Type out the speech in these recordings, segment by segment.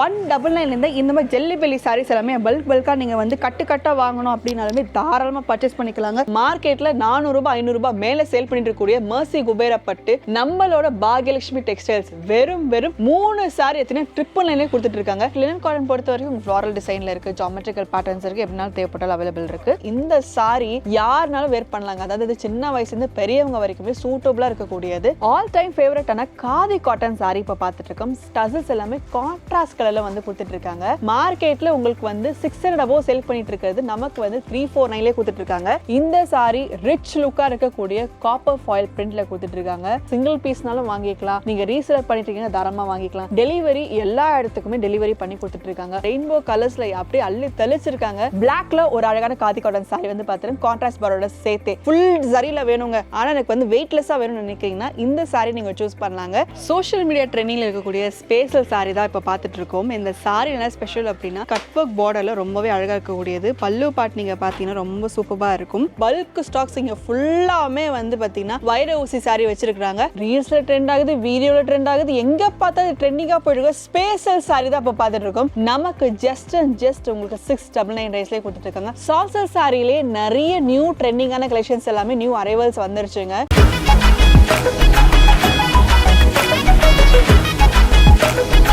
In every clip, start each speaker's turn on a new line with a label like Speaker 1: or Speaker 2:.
Speaker 1: One double நைன்லேருந்து இந்த மாதிரி jelly belly saris எல்லாமே பல்க் பல்காக நீங்கள் வந்து கட்டு கட்டாக வாங்கணும் அப்படின்னாலுமே தாராளமாக பர்ச்சேஸ் பண்ணிக்கலாங்க. மார்க்கெட்டில் நானூறுரூபா ஐநூறுரூபா மேலே சேல் பண்ணிட்டு இருக்கக்கூடிய மர்சி குபேரப்பட்டு நம்மளோட பாகியலட்சுமி டெக்ஸ்டைல்ஸ் வெறும் வெறும் மூணு சாரி எத்தனை ட்ரிப்பிள் நைன்லேயே கொடுத்துட்டு இருக்காங்க. லினன் காட்டன் பொறுத்த வரைக்கும் ஃப்ளாரல் டிசைனில் இருக்குது ஜாமெட்ரிக்கல் பேட்டர்ன்ஸ் இருக்குது எப்படினாலும் தேவைப்பட்டாலும் அவைலபிள் இருக்குது இந்த சாரி யாருனாலும் வேர் பண்ணலாங்க. அதாவது இது சின்ன வயசுலேருந்து பெரியவங்க வரைக்குமே சூட்டபுளாக இருக்கக்கூடியது. ஆல் டைம் ஃபேவரட்டான காதி காட்டன் சாரி இப்போ பார்த்துட்டு இருக்கோம். ஸ்டசஸ் எல்லாமே கான்ட்ராஸ்ட் கலர்ல வந்து கொடுத்துட்டு இருக்காங்க மார்க்கெட்ல உங்களுக்கு வந்து சிக்ஸ் ஹண்ட்ரட் அபோவ் செல் பண்ணிட்டு இருக்கிறது நமக்கு வந்து த்ரீ ஃபோர் நைன்லேயே கொடுத்துட்டு இருக்காங்க இந்த சாரி ரிச் லுக்கா இருக்கக்கூடிய காப்பர் ஃபாயில் பிரிண்ட்ல கொடுத்துட்டு இருக்காங்க சிங்கிள் பீஸ்னாலும் வாங்கிக்கலாம். நீங்க ரீசேல் பண்ணிட்டு இருக்கீங்க வாங்கிக்கலாம். டெலிவரி எல்லா இடத்துக்குமே டெலிவரி பண்ணி கொடுத்துட்டு இருக்காங்க ரெயின்போ கலர்ஸ்ல அப்படியே அள்ளி தெளிச்சிருக்காங்க. பிளாக்ல ஒரு அழகான காதி காட்டன் சாரி வந்து பார்த்துட்டு கான்ட்ராஸ்ட் பாரோட சேர்த்து. ஃபுல் சரியில வேணுங்க. ஆனா எனக்கு வந்து வெயிட்லெஸ்ஸா வேணும்னு நினைக்கிறீங்கன்னா இந்த சாரி நீங்க சூஸ் பண்ணலாங்க. சோஷியல் மீடியா ட்ரெண்டிங்ல இருக்கக்கூடிய ஸ்பேஷல் சாரி தான் இப்போ பார்த்துட்டு இருக்கோம் இந்த சாரி என்ன ஸ்பெஷல் அப்படின்னா கட் ஒர்க் பார்டர்ல ரொம்பவே அழகா இருக்கக்கூடியது. பல்லு பாட் நீங்க பாத்தீங்கன்னா ரொம்ப சூப்பரா இருக்கும். பல்க் ஸ்டாக்ஸ் இங்க ஃபுல்லாமே வந்து பாத்தீங்கன்னா வைர ஊசி சாரி வச்சிருக்காங்க ரீல்ஸ்ல ட்ரெண்ட் ஆகுது வீடியோல ட்ரெண்ட் ஆகுது. எங்க பார்த்தாலும் ட்ரெண்டிங்கா போயிருக்கோம் ஸ்பேசல் சாரி தான் இப்போ பார்த்துட்டு இருக்கோம். நமக்கு ஜஸ்ட் அண்ட் ஜஸ்ட் உங்களுக்கு சிக்ஸ் டபுள் நைன் ரைஸ்லேயே கொடுத்துட்டு இருக்காங்க. சால்சல் சாரியிலே நிறைய நியூ ட்ரெண்டிங்கான கலெக்ஷன்ஸ் எல்லாமே நியூ அரைவல்ஸ் வந்துருச்சுங்க. Thank you.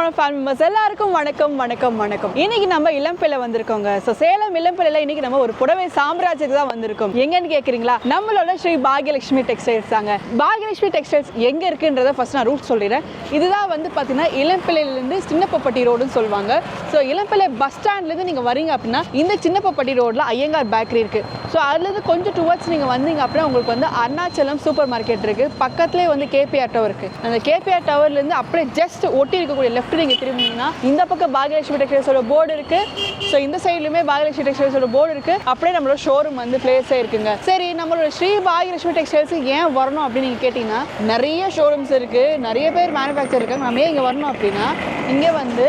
Speaker 1: போன ஃபேன் மெம்பர்ஸ் எல்லாருக்கும் வணக்கம் வணக்கம் வணக்கம். இன்னைக்கு நம்ம இளம்பிள்ளை வந்திருக்கோங்க. ஸோ சேலம் இளம்பிள்ளைல இன்னைக்கு நம்ம ஒரு புடவை சாம்ராஜ்யத்துக்கு தான் வந்திருக்கோம். எங்கன்னு கேட்குறீங்களா நம்மளோட ஸ்ரீ பாகியலட்சுமி டெக்ஸ்டைல்ஸ் தாங்க. பாகியலட்சுமி டெக்ஸ்டைல்ஸ் எங்க இருக்குன்றத ஃபர்ஸ்ட் நான் ரூட் சொல்லிடுறேன். இதுதான் வந்து பார்த்தீங்கன்னா இளம்பிள்ளையிலேருந்து சின்னப்பப்பட்டி ரோடுன்னு சொல்லுவாங்க. ஸோ இளம்பிள்ளை பஸ் ஸ்டாண்ட்லேருந்து நீங்கள் வரீங்க அப்படின்னா இந்த சின்னப்பப்பட்டி ரோடில் ஐயங்கார் பேக்கரி இருக்கு. ஸோ அதுலேருந்து கொஞ்சம் டுவர்ட்ஸ் நீங்கள் வந்தீங்க அப்படின்னா உங்களுக்கு வந்து அருணாச்சலம் சூப்பர் மார்க்கெட் இருக்கு. பக்கத்துலேயே வந்து கேபிஆர் டவர் இருக்கு. அந்த கேபிஆர் டவர்லேருந்து அப்படியே ஜஸ்ட் ஒட்டி இருக்கக்கூடிய லெஃப்ட் நீங்கள் திரும்பினீங்கன்னா இந்த பக்கம் பாகியலட்சுமி டெக்ஸ்டைல்ஸோட போர்டு இருக்கு. ஸோ இந்த சைட்லையுமே பாகியலட்சுமி டெக்ஸ்டைல்ஸோட போர்டு இருக்கு. அப்படியே நம்மளோட ஷோரூம் வந்து பிளேஸே இருக்குங்க. சரி நம்மளோட ஸ்ரீ பாகியலட்சுமி டெக்ஸ்டைல்ஸ் ஏன் வரணும் அப்படின்னு நீங்கள் கேட்டிங்கன்னா நிறைய ஷோரூம்ஸ் இருக்கு. நிறைய பேர் மேனுஃபேக்சர் இருக்காங்க. நம்ம ஏன் இங்கே வரணும் அப்படின்னா இங்கே வந்து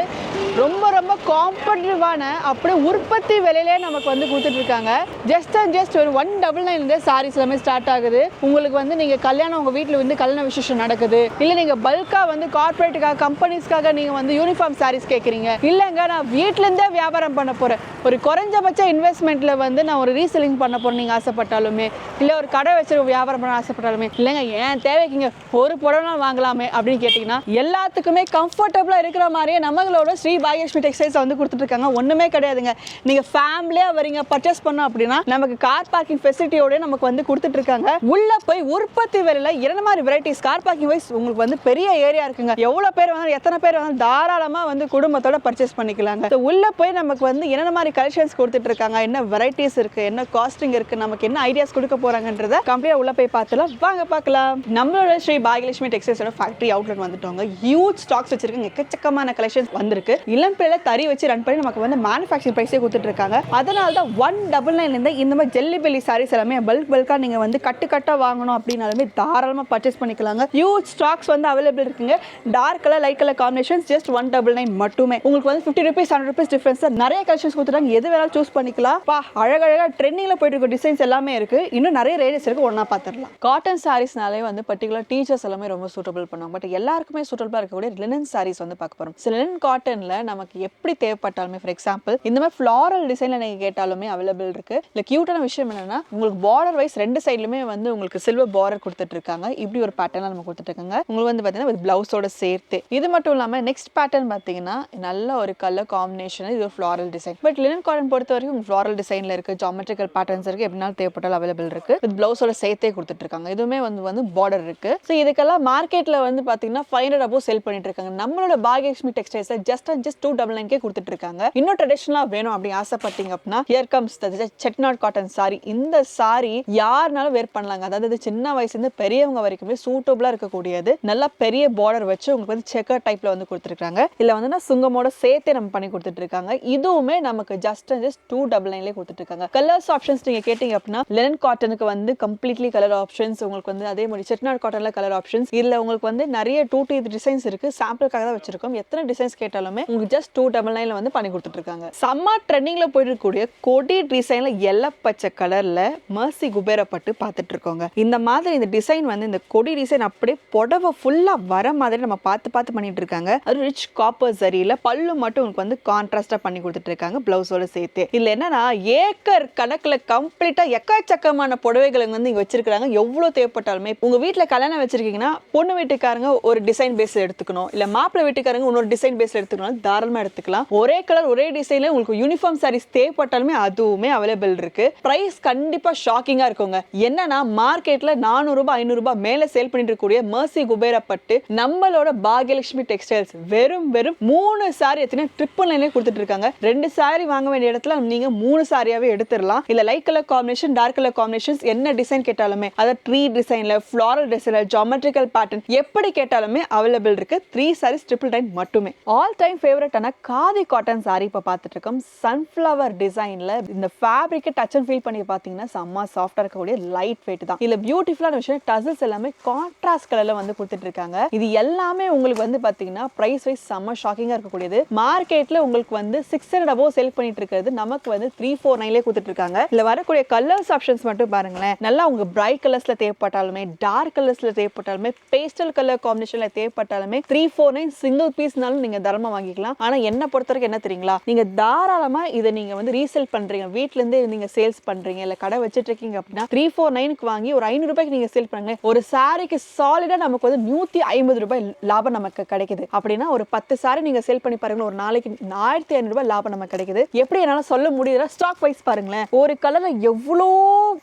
Speaker 1: ரொம்ப ரொம்ப காம்படிட்டிவான அப்படியே உற்பத்தி விலையிலே நமக்கு வந்து கொடுத்துட்டு இருக்காங்க ஜஸ்ட் அண்ட் ஜஸ்ட் ஒரு ஒன் டபுள் நைன்லேருந்தே சாரீஸ் எல்லாமே ஸ்டார்ட் ஆகுது. உங்களுக்கு வந்து நீங்கள் கல்யாணம் உங்கள் வீட்டில் வந்து கல்யாண விசேஷம் நடக்குது. இல்லை நீங்கள் பல்காக வந்து கார்ப்பரேட்டுக்காக கம்பெனிஸ்க்காக நீங்கள் வந்து யூனிஃபார்ம் சாரீஸ் கேட்குறீங்க இல்லைங்க நான் வீட்டிலேருந்தே வியாபாரம் பண்ண போகிறேன் ஒரு குறைஞ்சபட்ச இன்வெஸ்ட்மெண்ட்டில் வந்து நான் ஒரு ரீசெல்லிங் பண்ண போகிறேன் நீங்கள் ஆசைப்பட்டாலுமே. இல்லை ஒரு கடை வச்சு வியாபாரம் பண்ண ஆசைப்பட்டாலுமே. இல்லைங்க ஏன் தேவைக்குங்க? ஒரு புடவை வாங்கலாமே அப்படின்னு கேட்டிங்கன்னா எல்லாத்துக்குமே கம்ஃபர்டபுளாக இருக்கிற மாதிரியே நம்மளோட ஸ்ரீ பாகியலட்சுமி சைஸ் வந்து கொடுத்துட்டு இருக்காங்க ஒன்றுமே கிடையாதுங்க. நீங்கள் ஃபேமிலியாக வரீங்க பர்ச்சேஸ் பண்ணோம் அப்படின்னா நமக்கு கார் பார்க்கிங் ஃபெசிலிட்டியோட நமக்கு வந்து கொடுத்துட்டு இருக்காங்க உள்ள போய் உற்பத்தி விலையில் இரண்டு மாதிரி வெரைட்டிஸ் கார் பார்க்கிங் வைஸ் உங்களுக்கு வந்து பெரிய ஏரியா இருக்குங்க. எவ்வளோ பேர் வந்து எத்தனை பேர் வந்து தாராளமாக வந்து குடும்பத்தோட பர்ச்சேஸ் பண்ணிக்கலாங்க. So, உள்ள போய் நமக்கு வந்து என்னென்ன மாதிரி கலெக்ஷன்ஸ் கொடுத்துட்டு இருக்காங்க என்ன வெரைட்டிஸ் இருக்கு என்ன காஸ்டிங் இருக்கு நமக்கு என்ன ஐடியாஸ் கொடுக்க போறாங்கன்றத கம்ப்ளீட்டா உள்ள போய் பார்த்துலாம். வாங்க பார்க்கலாம். நம்மளோட ஸ்ரீ பாகியலட்சுமி டெக்ஸ்டைல்ஸோட ஃபேக்டரி அவுட்லெட் வந்துட்டோங்க. ஹியூஜ் ஸ்டாக்ஸ் வச்சிருக்காங்க. எக்கச்சக்கமான கலெக்ஷன்ஸ் வந்திருக்கு. இளம்பிள்ளைல தறி வச்சு ரன் பண்ணி நமக்கு வந்து மேனுஃபேக்சரிங் ப்ரைஸே கொடுத்துட்டு இருக்காங்க அதனால தான் ஒன் டபுள் நைன்லேருந்து இந்த மாதிரி ஜெல்லி பெல்லி சாரீஸ் எல்லாமே பல்க் பல்காக நீங்கள் வந்து கட்டு கட்டாக வாங்கணும் அப்படின்னாலுமே தாராளமாக பர்ச்சேஸ் பண்ணிக்கலாங்க. ஹியூஜ் ஸ்டாக்ஸ் வந்து அவைலபிள் இருக்குங்க. Dark colour light colour combinations just one double nine மட்டுமே. உங்களுக்கு வந்து fifty rupees hundred rupees difference நிறைய கலெக்ஷன்ஸ் கொடுத்துட்டாங்க. எது வேணாலும் சூஸ் பண்ணிக்கலாம். பா அழகழகாக ட்ரெண்டிங்கில் போயிட்டு இருக்க டிசைன்ஸ் எல்லாமே இருக்கு. இன்னும் நிறைய ரேடியஸ் இருக்கு. ஒன்றா பார்த்துடலாம் காட்டன் சாரீஸ்னாலே வந்து பர்டிகுலர் டீச்சர்ஸ் எல்லாமே ரொம்ப சூட்டபிள் பண்ணுவாங்க. பட் எல்லாருக்குமே சூட்டபிளாக இருக்கக்கூடிய லினன் சாரீஸ் வந்து பார்க்க போகிறோம் சில லினன் காட்டனில் நமக்கு எப்படி தேவைப்பட்டாலுமே ஃபார் எக்ஸாம்பிள் இந்த மாதிரி ஃப்ளாரல் டிசைனில் நீங்கள் கேட்டாலுமே அவைலபிள் இருக்கு. இல்லை க்யூட்டான விஷயம் என்னன்னா உங்களுக்கு பார்டர் வைஸ் ரெண்டு சைட்லுமே வந்து உங்களுக்கு சில்வர் பார்டர் கொடுத்துட்டு இருக்காங்க. இப்படி ஒரு பேட்டர்ன் நம்ம கொடுத்துட்டு இருக்காங்க. உங்களுக்கு வந்து பார்த்தீங்கன்னா வித் பிளவுஸோட சேர்த்து. இது மட்டும் இல்லாமல் நெக்ஸ்ட் பேட்டர்ன் பார்த்தீங்கன்னா நல்ல ஒரு கலர் காம்பினேஷன் இது ஒரு floral design but linen cotton பொறுத்த வரைக்கும் ஃப்ளாரல் டிசைனில் இருக்கு ஜாமெட்ரிக்கல் பேட்டர்ன்ஸ் இருக்கு எப்படினாலும் தேவைப்பட்டாலும் அவைலபிள் இருக்கு. வித் பிளவுஸோட சேர்த்தே கொடுத்துட்டு இருக்காங்க. இதுவுமே வந்து வந்து பார்டர் இருக்கு. ஸோ இதுக்கெல்லாம் மார்க்கெட்டில் வந்து பார்த்தீங்கன்னா ஃபைவ் ஹண்ட்ரட் அபோவ் செல் பண்ணிட்டு இருக்காங்க. நம்மளோட Bhagyalakshmi textiles just and just two double நைன்கே கொடுத்துட்டு இருக்காங்க இன்னும் ட்ரெடிஷ்னலாக வேணும் அப்படி ஆசைப்பட்டீங்க அப்படின்னா here comes Chettinad cotton sari இந்த சாரி யாருனாலும் வேர் பண்ணலாங்க. அதாவது இது சின்ன வயசுலேருந்து பெரியவங்க வரைக்குமே சூட்டபுளாக இருக்கக்கூடியது. நல்லா பெரிய பார்டர் வச்சு உங்களுக்கு வந்து செக்கர் டைப்ல வந்து கொடுத்துருக்காங்க இல்லை வந்து நான் சுங்கமோட சேர்த்தே நம்ம பண்ணி கொடுத்துட்டு இருக்காங்க இதுவுமே நமக்கு just and just two double நைன்லேயே கொடுத்துட்டு இருக்காங்க கலர்ஸ் ஆப்ஷன்ஸ் நீங்க கேட்டீங்க அப்படின்னா லெனன் காட்டனுக்கு வந்து கம்ப்ளீட்லி கலர் ஆப்ஷன்ஸ் உங்களுக்கு வந்து அதே மாதிரி செட்நாட் காட்டன்ல கலர் ஆப்ஷன்ஸ் இதுல உங்களுக்கு வந்து நிறைய டூ டி டிசைன்ஸ் இருக்கு. சாம்பிளுக்காக தான் வச்சிருக்கோம். எத்தனை டிசைன்ஸ் கேட்டாலுமே உங்களுக்கு ஜஸ்ட் டூ டபுள் நைனில் நைன்ல வந்து பண்ணி கொடுத்துட்ருக்காங்க. செம்ம ட்ரெண்டிங்ல போயிட்டு இருக்கக்கூடிய கொடி டிசைனில் எல்ல பச்சை கலரில் மர்சி குபேரப்பட்டு பார்த்துட்டு இருக்கோங்க இந்த மாதிரி இந்த டிசைன் வந்து இந்த கொடி டிசைன் அப்படியே புடவை ஃபுல்லாக வர மாதிரி நம்ம பார்த்து பார்த்து பண்ணிட்டு இருக்காங்க அது ரிச் காப்பர் சரியில் பல்லு மட்டும் உங்களுக்கு வந்து கான்ட்ராஸ்டாக பண்ணி கொடுத்துட்டு இருக்காங்க பிளவுஸோட சேர்த்து. இதில் என்னன்னா ஏக்கர் கணக்கில் கம்ப்ளீட்டாக எக்கச்சக்கமான புடவைகளை வந்து இங்கே வச்சிருக்காங்க எவ்வளோ தேவைப்பட்டாலுமே. உங்கள் வீட்டில் கல்யாணம் வச்சிருக்கீங்கன்னா பொண்ணு வீட்டுக்காரங்க ஒரு டிசைன் பேஸ் எடுத்துக்கணும். இல்லை மாப்பிள்ளை வீட்டுக்காரங்க இன்னொரு டிசைன் பேஸ் எடுத்துக்கணும் தாராளமாக எடுத்துக்கணும் எடுத்துக்கலாம். ஒரே கலர் ஒரே டிசைன்ல உங்களுக்கு யூனிஃபார்ம் சாரீஸ் தேவைப்பட்டாலுமே அதுவுமே அவைலபிள் இருக்கு. பிரைஸ் கண்டிப்பா ஷாக்கிங்கா இருக்குங்க. என்னன்னா மார்க்கெட்ல நானூறு ரூபாய் ஐநூறு ரூபாய் மேல சேல் பண்ணிட்டு இருக்கக்கூடிய மர்சி குபேரப்பட்டு நம்மளோட பாகியலட்சுமி டெக்ஸ்டைல்ஸ் வெறும் வெறும் மூணு சாரி எத்தனை ட்ரிப்பிள் லைன்லேயே கொடுத்துட்டு இருக்காங்க. ரெண்டு சாரி வாங்க வேண்டிய இடத்துல நீங்க மூணு சாரியாவே எடுத்துடலாம். இல்ல light colour combination dark colour combinations என்ன டிசைன் கேட்டாலுமே அதாவது ட்ரீ டிசைன்ல ஃபிளாரல் டிசைன்ல ஜாமெட்ரிக்கல் பேட்டர்ன் எப்படி கேட்டாலுமே அவைலபிள் இருக்கு. த்ரீ சாரீஸ் ட்ரிபிள் டைன் மட்டுமே. ஆல் டைம் ஃபேவரட்டான காதி காட்டன் சாரி இப்போ பார்த்துட்டு இருக்கோம் சன்ஃப்ளவர் டிசைனில் இந்த ஃபேப்ரிக்கை டச் அண்ட் ஃபீல் பண்ணி பார்த்தீங்கன்னா செம்ம சாஃப்டாக இருக்கக்கூடிய லைட் வெயிட் தான். இதில் பியூட்டிஃபுல்லான விஷயம் டசல்ஸ் எல்லாமே கான்ட்ராஸ்ட் கலரில் வந்து கொடுத்துட்டு இருக்காங்க இது எல்லாமே உங்களுக்கு வந்து பார்த்தீங்கன்னா ப்ரைஸ் வைஸ் செம்ம ஷாக்கிங்காக இருக்கக்கூடியது. மார்க்கெட்டில் உங்களுக்கு வந்து சிக்ஸ் ஹண்ட்ரட் அபோவ் செல் பண்ணிட்டு இருக்கிறது நமக்கு வந்து த்ரீ ஃபோர் நைன்லேயே கொடுத்துட்டு இருக்காங்க இதில் வரக்கூடிய கலர்ஸ் ஆப்ஷன்ஸ் மட்டும் பாருங்களேன். நல்லா உங்கள் பிரைட் கலர்ஸில் தேவைப்பட்டாலுமே டார்க் கலர்ஸில் தேவைப்பட்டாலுமே பேஸ்டல் கலர் காம்பினேஷனில் தேவைப்பட்டாலுமே த்ரீ ஃபோர் நைன் சிங்கிள் பீஸ்னாலும் நீங்கள் தரமாக வாங்கிக்கலாம். ஆனால் என்ன பொறுத்த வரைக்கும் என்ன தெரியுங்களா? நீங்க தாராளமா இதை நீங்க வந்து ரீசேல் பண்றீங்க. வீட்ல இருந்தே நீங்க சேல்ஸ் பண்றீங்க. இல்ல கடை வச்சுட்டு இருக்கீங்க அப்படின்னா த்ரீ ஃபோர் நைனுக்கு வாங்கி ஒரு ஐநூறு ரூபாய்க்கு நீங்க சேல் பண்ணுங்க. ஒரு சாரிக்கு சாலிடா நமக்கு வந்து நூத்தி ஐம்பது ரூபாய் லாபம் நமக்கு கிடைக்குது. அப்படின்னா ஒரு பத்து சாரி நீங்க சேல் பண்ணி பாருங்க ஒரு நாளைக்கு ஆயிரத்தி ஐநூறு ரூபாய் லாபம் நமக்கு கிடைக்குது. எப்படி என்னால சொல்ல முடியுதுன்னா ஸ்டாக் வைஸ் பாருங்களேன். ஒரு கலர்ல எவ்வளோ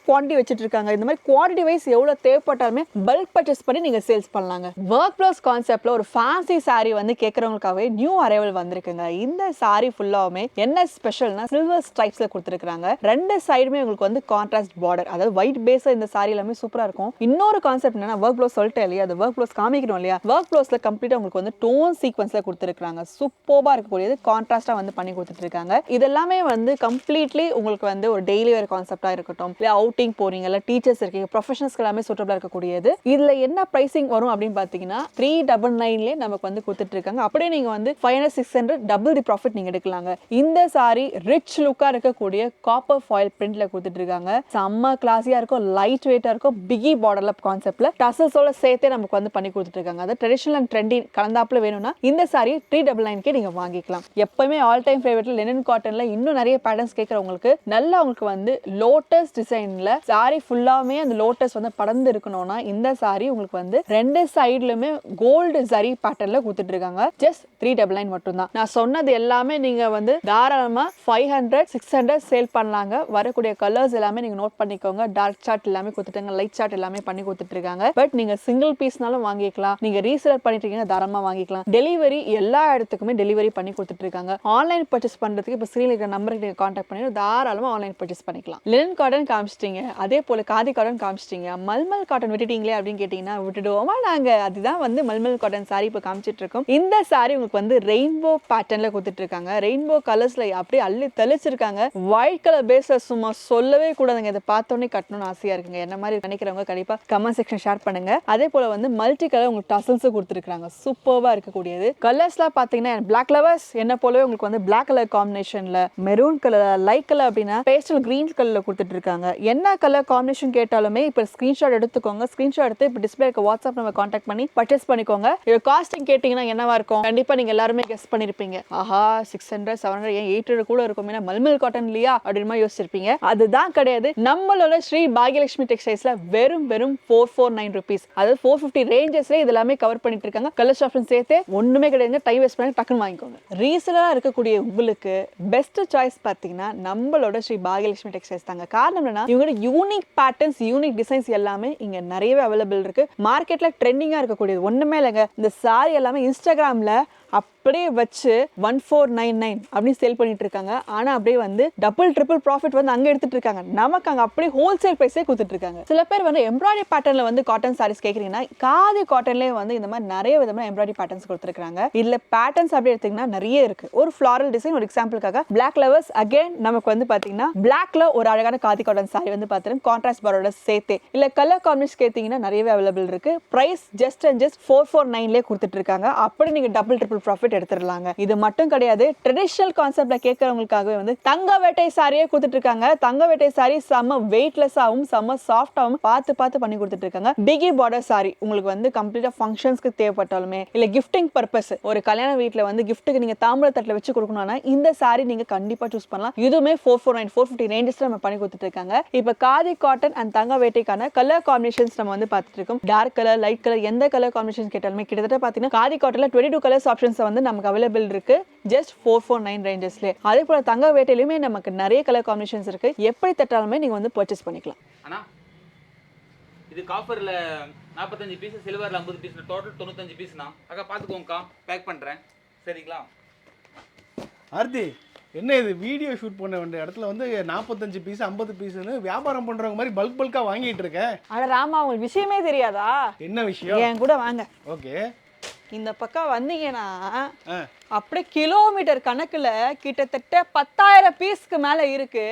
Speaker 1: குவான்டிட்டி வச்சுட்டு இருக்காங்க இந்த மாதிரி குவான்டிட்டி வைஸ் எவ்வளவு தேவைப்பட்டாலுமே பல்க் பர்ச்சேஸ் பண்ணி நீங்க சேல்ஸ் பண்ணலாங்க. ஒர்க் ப்ளஸ் கான்செப்ட்ல ஒரு ஃபேன்சி சாரி வந்து கேட்கறவங்களுக்காகவே நியூ அரைவல் வந்திருக்குங்க. இந்த சாரி ஃபுல்லாவுமே என்ன ஸ்பெஷல்னா சில்வர் ஸ்ட்ரைப்ஸ்ல கொடுத்துருக்காங்க ரெண்டு சைடுமே உங்களுக்கு வந்து கான்ட்ராஸ்ட் பார்டர் அதாவது ஒயிட் பேஸ் இந்த சாரி எல்லாமே சூப்பரா இருக்கும். இன்னொரு கான்செப்ட் என்னன்னா ஒர்க் ப்ளவுஸ் சொல்லிட்டேன் இல்லையா? அந்த ஒர்க் ப்ளவுஸ் காமிக்கணும் இல்லையா? ஒர்க் ப்ளோஸ்ல கம்ப்ளீட்டா உங்களுக்கு வந்து டோன் சீக்வன்ஸ்ல கொடுத்துருக்காங்க சூப்பர்பா இருக்கக்கூடியது கான்ட்ராஸ்டா வந்து பண்ணி கொடுத்துட்ருக்காங்க இதெல்லாமே வந்து கம்ப்ளீட்லி உங்களுக்கு வந்து ஒரு டெய்லி வேர் கான்செப்டா இருக்கட்டும். இல்ல அவுட்டிங் போறீங்க இல்ல டீச்சர்ஸ் இருக்கீங்க ப்ரொஃபஷனல்ஸ்க்கு எல்லாமே சூட்டபிளா இருக்கக்கூடியது. இதுல என்ன பிரைசிங் வரும் அப்படின்னு பாத்தீங்கன்னா த்ரீ டபுள் நைன்லேயே நமக்கு வந்து கொடுத்துட்டு இருக்காங்க. அப்படியே நீங்க வந்து five hundred six hundred double the profit நீங்கள் எடுக்கலாங்க. இந்த சாரி ரிச் லுக்காக இருக்கக்கூடிய காப்பர் ஃபாயில் பிரிண்ட்ல கொடுத்துட்டு இருக்காங்க செம்ம கிளாஸியாக இருக்கும் லைட் வெயிட்டாக இருக்கும் பிகி பார்டர்ல கான்செப்ட்ல டசல்ஸோட சேர்த்தே நமக்கு வந்து பண்ணி கொடுத்துட்டு இருக்காங்க அது ட்ரெடிஷனல் அண்ட் ட்ரெண்டி கலந்தாப்புல வேணும்னா இந்த சாரி த்ரீ டபுள் நைன்கே நீங்கள் வாங்கிக்கலாம். எப்பவுமே ஆல் டைம் ஃபேவரட்ல லெனன் காட்டன்ல இன்னும் நிறைய பேட்டர்ன்ஸ் கேட்குறவங்களுக்கு நல்லா உங்களுக்கு வந்து லோட்டஸ் டிசைன்ல சாரி ஃபுல்லாமே அந்த லோட்டஸ் வந்து படர்ந்து இருக்கணும்னா இந்த சாரி உங்களுக்கு வந்து ரெண்டு சைட்லையுமே கோல்டு சரி பேட்டர்னில் கொடுத்துட்டு இருக்காங்க ஜஸ்ட் த்ரீ டபுள் நைன் மட்டும் தான் நான் சொன்னது எல்லாமே நீங்க வந்து தாராளமா five hundred six hundred sale பண்ணலாங்க. வரக்கூடிய கலர்ஸ் எல்லாமே நீங்க நோட் பண்ணிக்கோங்க. டார்க் சார்ட் எல்லாமே கொடுத்துட்டாங்க. லைட் சார்ட் எல்லாமே பண்ணி கொடுத்துட்டு இருக்காங்க பட் நீங்க சிங்கிள் பீஸ்னாலும் வாங்கிக்கலாம். நீங்க ரீசேல் பண்ணிட்டு தாராளமாக தாராளமா வாங்கிக்கலாம். டெலிவரி எல்லா இடத்துக்குமே டெலிவரி பண்ணி கொடுத்துட்டு இருக்காங்க ஆன்லைன் பர்ச்சேஸ் பண்றதுக்கு இப்போ ஸ்க்ரீனில் இருக்கிற நம்பருக்கு நீங்க கான்டாக்ட் பண்ணி தாராளமா ஆன்லைன் பர்ச்சேஸ் பண்ணிக்கலாம். லினன் காட்டன் காமிச்சிட்டீங்க. அதே போல காதி காட்டன் காமிச்சிட்டீங்க. மல்மல் காட்டன் விட்டுட்டீங்களே அப்படின்னு கேட்டீங்கன்னா விட்டுடுவோமா நாங்க? அதுதான் வந்து மல்மல் காட்டன் சாரி இப்போ காமிச்சிட்டு இருக்கோம் இந்த சாரி உங்களுக்கு வந்து ரெயின்போ பேட்டர்னில் கொடுத்துட்ருக்காங்க. ரெயின்போ கலர்ஸில் அப்படியே அள்ளி தெளிச்சிருக்காங்க. ஒயிட் கலர் பேஸை சும்மா சொல்லவே கூடாதுங்க. இதை பார்த்தோன்னே கட்டணும்னு ஆசையாக இருக்குங்க. என்ன மாதிரி நினைக்கிறவங்க கண்டிப்பாக கமெண்ட் செக்ஷன் ஷேர் பண்ணுங்க. அதே போல் வந்து மல்டி கலர் உங்களுக்கு டசல்ஸும் கொடுத்துருக்காங்க சூப்பராக இருக்கக்கூடியது கலர்ஸ்லாம் பார்த்தீங்கன்னா பிளாக் லவர்ஸ் என்ன போலவே உங்களுக்கு வந்து பிளாக் கலர் காம்பினேஷனில் மெரூன் கலர் லைட் கலர் அப்படின்னா பேஸ்டல் கிரீன் கலர்ல கொடுத்துட்ருக்காங்க. என்ன கலர் காம்பினேஷன் கேட்டாலுமே இப்போ ஸ்க்ரீன்ஷாட் எடுத்துக்கோங்க. ஸ்க்ரீன்ஷாட் எடுத்து இப்போ டிஸ்பிளே இருக்க வாட்ஸ்அப் நம்ம காண்டாக்ட் பண்ணி பர்ச்சேஸ் பண்ணிக்கோங்க. இது காஸ்டிங் கேட்டிங்கன்னா என்னவா இருக்கும்? கண்டிப்பாக நீங்கள் எல்லாருமே கெஸ் ஆஹா சிக்ஸ் ஹண்ட்ரட் செவன் ஹண்ட்ரட் ஏன் எயிட் ஹண்ட்ரட் கூட இருக்கும். ஏன்னா மல்மல் காட்டன் இல்லையா? அப்படின்னு மாதிரி யோசிச்சிருப்பீங்க. அதுதான் கிடையாது. நம்மளோட ஸ்ரீ பாகியலட்சுமி டெக்ஸ்டைல்ஸ்ல வெறும் வெறும் ஃபோர் ஃபோர் நைன் ருபீஸ் அதாவது ஃபோர் ஃபிஃப்டி ரேஞ்சஸ்ல இது எல்லாமே கவர் பண்ணிட்டு இருக்காங்க. கலர் ஆப்ஷன் சேர்த்து ஒண்ணுமே கிடையாது டைம் வேஸ்ட் பண்ணி டக்குன்னு வாங்கிக்கோங்க. ரீசெலராக இருக்கக்கூடிய உங்களுக்கு பெஸ்ட் சாய்ஸ் பார்த்தீங்கன்னா நம்மளோட ஸ்ரீ பாகியலட்சுமி டெக்ஸ்டைல்ஸ் தாங்க. காரணம் என்னன்னா இவங்களோட யூனிக் பேட்டர்ன்ஸ் யூனிக் டிசைன்ஸ் எல்லாமே இங்க நிறையவே அவைலபிள் இருக்கு. மார்க்கெட்ல ட்ரெண்டிங்கா இருக்கக்கூடியது. ஒண்ணுமே இல்லைங்க. இந்த சாரி எல்லாமே இன்ஸ்டாகிராம்ல அப்படியே வச்சு ஒன் ஃபோர் நைன் நைன் அப்படின்னு சேல் பண்ணிட்டு இருக்காங்க. ஆனா அப்படியே வந்து டபுள் ட்ரிபிள் ப்ராஃபிட் வந்து அங்க எடுத்துட்டு இருக்காங்க. நமக்கு அங்க அப்படியே ஹோல்சேல் பிரைஸே கொடுத்துட்டு இருக்காங்க. சில பேர் வந்து எம்ப்ராய்டரி பேட்டர்னில் வந்து காட்டன் சாரீஸ் கேக்குறீங்கன்னா காதி காட்டன்லேயே வந்து இந்த மாதிரி நிறைய விதமான எம்ப்ராய்டரி பேட்டர்ன்ஸ் கொடுத்துருக்காங்க இதுல பேட்டர்ன்ஸ் அப்படி எடுத்தீங்கன்னா நிறைய இருக்கு. ஒரு ஃபிளாரல் டிசைன் ஒரு எக்ஸாம்பிளுக்காக பிளாக் லவர்ஸ் அகைன் நமக்கு வந்து பாத்தீங்கன்னா பிளாக்ல ஒரு அழகான காதி காட்டன் சாரி வந்து பார்த்தீங்கன்னா கான்ட்ராஸ்ட் பாரோட சேர்த்து. இல்ல கலர் காம்பினேஷன் கேட்டிங்கன்னா நிறையவே அவைலபிள் இருக்கு. Price just and just four four நைன்லேயே கொடுத்துட்டு இருக்காங்க. அப்படி நீங்க டபுள் ட்ரிபிள் ப்ராஃபிட் எடுத்துடலாங்க. இது மட்டும் கிடையாது ட்ரெடிஷ்னல் கான்செப்ட்ல கேட்கறவங்களுக்காகவே வந்து தங்க வேட்டை சாரியே கொடுத்துட்டு இருக்காங்க தங்க வேட்டை சாரி செம்ம வெயிட்லெஸ்ஸாகவும் செம்ம சாஃப்டாகவும் பார்த்து பார்த்து பண்ணி கொடுத்துட்டு இருக்காங்க பிகி பார்டர் சாரி உங்களுக்கு வந்து கம்ப்ளீட்டா ஃபங்க்ஷன்ஸ்க்கு தேவைப்பட்டாலுமே இல்ல கிஃப்டிங் பர்பஸ் ஒரு கல்யாண வீட்டில் வந்து கிஃப்ட்டுக்கு நீங்க தாம்பூல தட்டில் வச்சு கொடுக்கணும்னா இந்த சாரி நீங்க கண்டிப்பா சூஸ் பண்ணலாம். இதுவுமே four four nine four fifty ரேஞ்சஸ்ல நம்ம பண்ணி கொடுத்துட்டு இருக்காங்க இப்போ காதி காட்டன் அண்ட் தங்க வேட்டைக்கான கலர் காம்பினேஷன்ஸ் நம்ம வந்து பார்த்துட்டு இருக்கோம் டார்க் கலர் லைட் கலர் எந்த கலர் காம்பினேஷன் கேட்டாலுமே கிட்டத்தட்ட பார்த்தீங்கன்னா காதி காட்டன்ல டுவெண்ட்டி டூ கலர்ஸ் ஆப்ஷன்ஸ் வந்து நமக்கு அவைலபிள் இருக்கு. ஜஸ்ட் ஃபோர் ஃபோர் நைன் ரேஞ்சஸ்ல அதே போல தங்க வேட்டையிலுமே நமக்கு நிறைய கலர் காம்பினேஷன்ஸ் இருக்கு. எப்படி தட்டாலுமே நீங்க வந்து பர்ச்சேஸ் பண்ணிக்கலாம்.
Speaker 2: அண்ணா இது காப்பரில் நாற்பத்தஞ்சு பீஸ் சில்வரில் ஐம்பது பீஸ் டோட்டல் தொண்ணூத்தஞ்சு பீஸ்ண்ணா அக்கா பார்த்துக்கோங்கக்கா. பேக் பண்ணுறேன் சரிங்களா?
Speaker 3: ஆர்த்தி என்ன இது? வீடியோ ஷூட் பண்ண வேண்டிய இடத்துல வந்து நாற்பத்தஞ்சு பீஸ் ஐம்பது பீஸ்னு வியாபாரம் பண்றவங்க மாதிரி பல்க் பல்கா வாங்கிட்டு இருக்கேன்
Speaker 1: அட ராமா உங்களுக்கு விஷயமே தெரியாதா?
Speaker 3: என்ன விஷயம்?
Speaker 1: என் கூட வாங்க.
Speaker 3: ஓகே
Speaker 1: இந்த பக்கம் வந்தீங்கன்னா அப்படியே கிலோமீட்டர் கணக்குல கிட்டத்தட்ட பத்தாயிரம் பீஸ்க்கு மேல இருக்கு.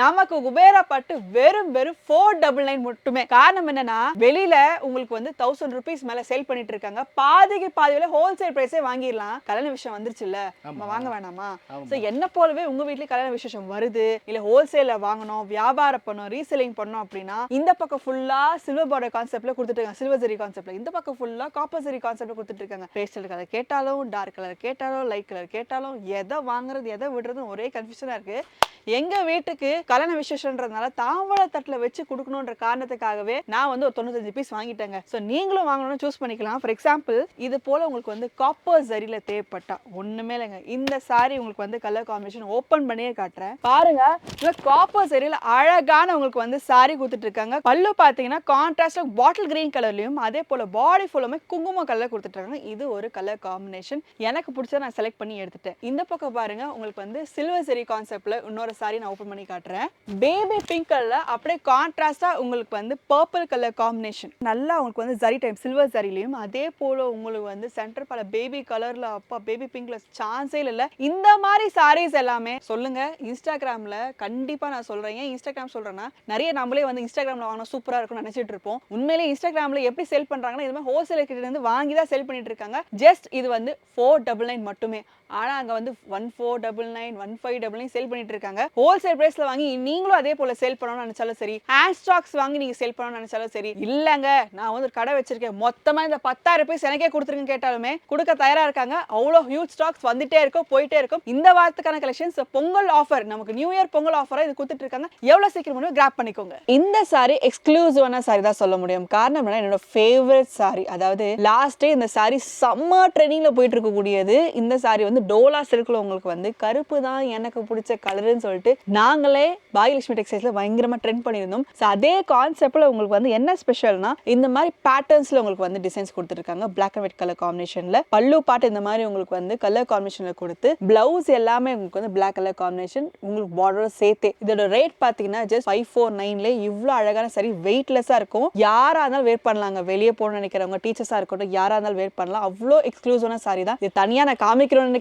Speaker 1: நமக்கு உபேரப்பட்டு வெறும் வெறும் ஃபோர் டபுள் நைன் மட்டுமே. காரணம் என்னன்னா வெளியில உங்களுக்கு வந்து தௌசண்ட் ருபீஸ் மேல சேல் பண்ணிட்டு இருக்காங்க. பாதிக்கு பாதி விலை ஹோல்சேல் பிரைஸே வாங்கிடலாம். கல்யாண விஷயம் வந்துருச்சுல்ல. நம்ம வாங்க வேணாமா? ஸோ என்ன போலவே உங்க வீட்லயும் கல்யாண விசேஷம் வருது. இல்ல ஹோல்சேல்ல வாங்கணும் வியாபாரம் பண்ணணும் ரீசெல்லிங் பண்ணணும் அப்படின்னா இந்த பக்கம் ஃபுல்லா சில்வர் பார்டர் கான்செப்ட்ல கொடுத்துட்டு இருக்காங்க. சில்வர் ஜெரி கான்செப்ட்ல இந்த பக்கம் ஃபுல்லா காப்பர் ஜெரி கான்செப்ட்ல கொடுத்துட்டு இருக்காங்க. பேஸ்டல் கலர் கேட்டாலும் டார்க் கலர் கேட்டாலும் லைட் கலர் கேட்டாலும் எதை வாங்குறது எதை விடுறதுன்னு ஒரே கன்ஃபியூஷனா இருக்கு. எங்க வீட்டுக்கு கல்யாண விசேஷன்றதுனால தாம்பழ தட்டுல வச்சு கொடுக்கணுன்ற காரணத்துக்காகவே நான் வந்து ஒரு தொண்ணூத்தஞ்சு பீஸ் வாங்கிட்டேங்க. ஸோ நீங்களும் வாங்கணும்னு சூஸ் பண்ணிக்கலாம். ஃபார் எக்ஸாம்பிள் இது போல உங்களுக்கு வந்து காப்பர் சரியில் தேவைப்பட்டா ஒண்ணுமே இல்லைங்க. இந்த சாரி உங்களுக்கு வந்து கலர் காம்பினேஷன் ஓப்பன் பண்ணியே காட்டுறேன். பாருங்க காப்பர் சரியில் அழகான உங்களுக்கு வந்து சாரி கொடுத்துட்டு இருக்காங்க. பல்லு பார்த்தீங்கன்னா கான்ட்ராஸ்ட் பாட்டில் கிரீன் கலர்லையும் அதே போல பாடி ஃபுல்லுமே குங்கும கலர் கொடுத்துட்டு இருக்காங்க. இது ஒரு கலர் காம்பினேஷன் எனக்கு பிடிச்சத நான் செலக்ட் பண்ணி எடுத்துட்டேன். இந்த பக்கம் பாருங்க உங்களுக்கு வந்து சில்வர் சரி கான்செப்ட்ல இன்னொரு சாரி நான் ஓப்பன் பண்ணி காட்டுறேன். பேபி பிங்க் கலர்ல அப்படியே கான்ட்ராஸ்டா உங்களுக்கு வந்து பர்பிள் கலர் காம்பினேஷன் நல்லா உங்களுக்கு வந்து ஜரி டைம் சில்வர் ஜரிலையும் அதே போல உங்களுக்கு வந்து சென்டர் பல பேபி கலர்ல அப்பா பேபி பிங்க்ல சான்ஸே இல்ல. இந்த மாதிரி சாரீஸ் எல்லாமே சொல்லுங்க. இன்ஸ்டாகிராம்ல கண்டிப்பா நான் சொல்றேன். ஏன் இன்ஸ்டாகிராம் சொல்றேன்னா நிறைய நம்மளே வந்து இன்ஸ்டாகிராம்ல வாங்கினா சூப்பரா இருக்கும்னு நினைச்சிட்டு இருப்போம். உண்மையிலே இன்ஸ்டாகிராம்ல எப்படி செல் பண்றாங்கன்னா இது மாதிரி ஹோல்சேல் கிட்ட இருந்து வாங்கி தான் செல் பண்ணிட்டு இருக்காங்க. ஜஸ்ட் இது வந்து ஃபோர் டபுள் நைன் மட்டுமே. ஆனால் அங்கே வந்து one four double nine one five double nine sell பண்ணிட்டு இருக்காங்க ஹோல்சேல் ப்ரைஸில் வாங்கி நீங்களும் அதே போல் சேல் பண்ணணும்னு நினைச்சாலும் சரி ஹேண்ட் ஸ்டாக்ஸ் வாங்கி நீங்கள் சேல் பண்ணணும்னு நினைச்சாலும் சரி இல்லைங்க நான் வந்து ஒரு கடை வச்சிருக்கேன். மொத்தமாக இந்த பத்தாயிரம் பீஸ் எனக்கே கொடுத்துருங்க கேட்டாலுமே கொடுக்க தயாராக இருக்காங்க. அவ்வளோ ஹியூஜ் ஸ்டாக்ஸ் வந்துட்டே இருக்கும் போயிட்டே இருக்கும். இந்த வாரத்துக்கான கலெக்ஷன்ஸ் பொங்கல் ஆஃபர் நமக்கு நியூ இயர் பொங்கல் ஆஃபராக இது கொடுத்துட்டு இருக்காங்க எவ்வளோ சீக்கிரம் முடியும் கிராப் பண்ணிக்கோங்க. இந்த சாரி எக்ஸ்க்ளூசிவான சாரி தான் சொல்ல முடியும். காரணம் என்ன என்னோட ஃபேவரட் சாரி அதாவது லாஸ்ட்டே இந்த சாரி செம்ம ட்ரெண்டிங்ல போயிட்டு இருக்கக்கூடியது இந்த சாரி வந்து டோலா சில்க்ல உங்களுக்கு வந்து கருப்பு தான் எனக்கு பிடிச்ச கலருன்னு சொல்லிட்டு நாங்களே பாகியலட்சுமி டெக்ஸ்டைல்ஸில் பயங்கரமாக ட்ரெண்ட் பண்ணியிருந்தோம். ஸோ அதே கான்செப்டில் உங்களுக்கு வந்து என்ன ஸ்பெஷல்னா இந்த மாதிரி பேட்டர்ன்ஸில் உங்களுக்கு வந்து டிசைன்ஸ் கொடுத்துருக்காங்க. பிளாக் அண்ட் ஒயிட் கலர் காம்பினேஷனில் பல்லு பாட்டு இந்த மாதிரி உங்களுக்கு வந்து கலர் காம்பினேஷனில் கொடுத்து பிளவுஸ் எல்லாமே உங்களுக்கு வந்து பிளாக் கலர் காம்பினேஷன் உங்களுக்கு பார்டர் சேர்த்தே. இதோட ரேட் பார்த்தீங்கன்னா ஜஸ்ட் ஃபைவ் ஃபோர் நைன்ல இவ்வளோ அழகான சரி வெயிட்லெஸ்ஸாக இருக்கும். யாராக இருந்தாலும் வேர் பண்ணலாங்க. வெளியே போகணும்னு நினைக்கிறவங்க டீச்சர்ஸாக இருக்கட்டும் யாராக இருந்தாலும் வேர் பண்ணலாம். அவ்வளோ எக்ஸ்க்ளூசிவான சாரி தான். இது தனியாக நான்